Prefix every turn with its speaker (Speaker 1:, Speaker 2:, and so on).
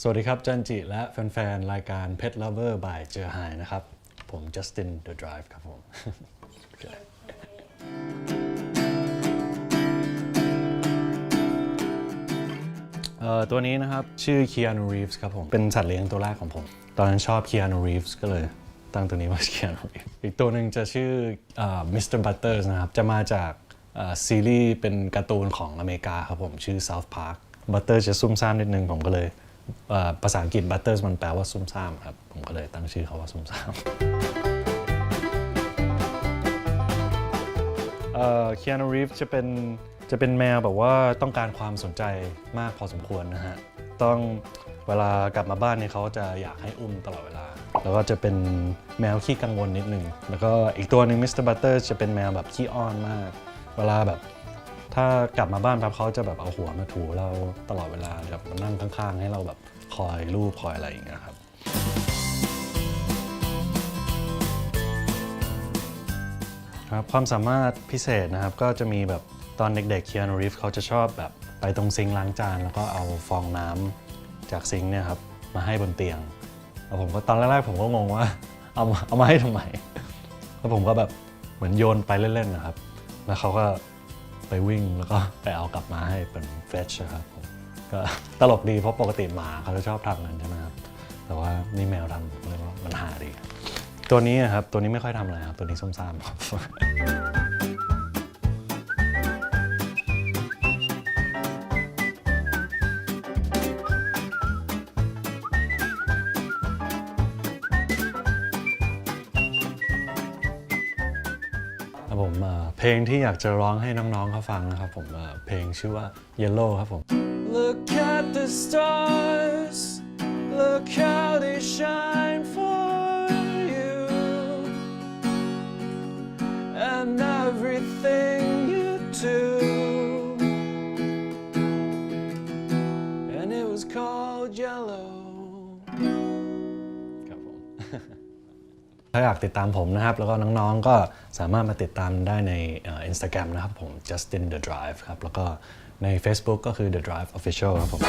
Speaker 1: สวัสดีครับ จันจิ และแฟนๆ รายการ Pet Lover by เจอหายนะครับ ผม Justin The Drive ครับผม เอ่อตัวนี้นะครับ ชื่อ Keanu Reeves ครับผม เป็นสัตว์เลี้ยงตัวแรกของผม ตอนนั้นชอบ Keanu Reeves ก็เลยตั้งตัวนี้ว่า Keanu Reeves อีกตัวหนึ่งจะชื่อเอ่อ Mr. Butters นะครับ จะมาจากเอ่อซีรีส์เป็นการ์ตูนของอเมริกาครับผม ชื่อ South Park Butters จะซุ่มซ่ามนิดนึงผมก็เลย ภาษาอังกฤษ Butters มันแปลว่าซุ่มซ่ามครับ ผมก็เลยตั้งชื่อเขาว่าซุ่มซ่ามเอ่อ Keanu Reeves จะเป็นจะเป็นแมวแบบว่าต้องการความสนใจมากพอสมควรนะฮะ ต้องเวลากลับมาบ้านเนี่ยเขาจะอยากให้อุ้มตลอดเวลา แล้วก็จะเป็นแมวขี้กังวลนิดนึง แล้วก็อีกตัวหนึ่ง Mr. Butter จะเป็นแมวแบบขี้อ้อนมาก เวลาแบบ ถ้ากลับมาบ้านปั๊บเขาจะแบบเอาหัวมาถูเราตลอดเวลาแบบมานั่งข้างๆ ให้เราแบบคอยลูบคอยอะไรอย่างเงี้ยครับ ครับ ความสามารถพิเศษนะครับ ก็จะมีแบบตอนเด็กๆ Keanu Reeves เขาจะชอบแบบไปตรงซิงล้างจาน แล้วก็เอาฟองน้ำจากซิงเนี่ยครับมาให้บนเตียงแล้วผมก็ตอนแรกๆผมก็งงว่าเอามาเอามาให้ทำไมแล้วผมก็แบบเหมือนโยนไปเล่นๆนะครับ แล้วเขาก็ ไปวิ่งแล้วก็ไปเอากลับมาให้เป็นเฟชครับผมก็ตลกดีเพราะปกติหมาเขาจะชอบทำกันใช่ไหมครับแต่ว่านี่แมวทำเลยว่ามันหาดี ตัวนี้ครับตัวนี้ไม่ค่อยทำอะไรครับตัวนี้ส้มซ่ามครับ ครับผมเอ่อเพลงที่อยากจะร้องให้น้องๆเขาฟังนะครับผมเอ่อเพลงชื่อว่า Yellow ครับผม Look at the stars Look how they shine for you And everything you do And it was called Yellow ครับผม ถ้าอยากติดตามผมนะครับ แล้วก็น้องๆ ก็สามารถมาติดตามได้ในอินสตาแกรมนะครับผม Justin the Drive ครับ แล้วก็ใน Facebook ก็คือ The Drive Official ครับผม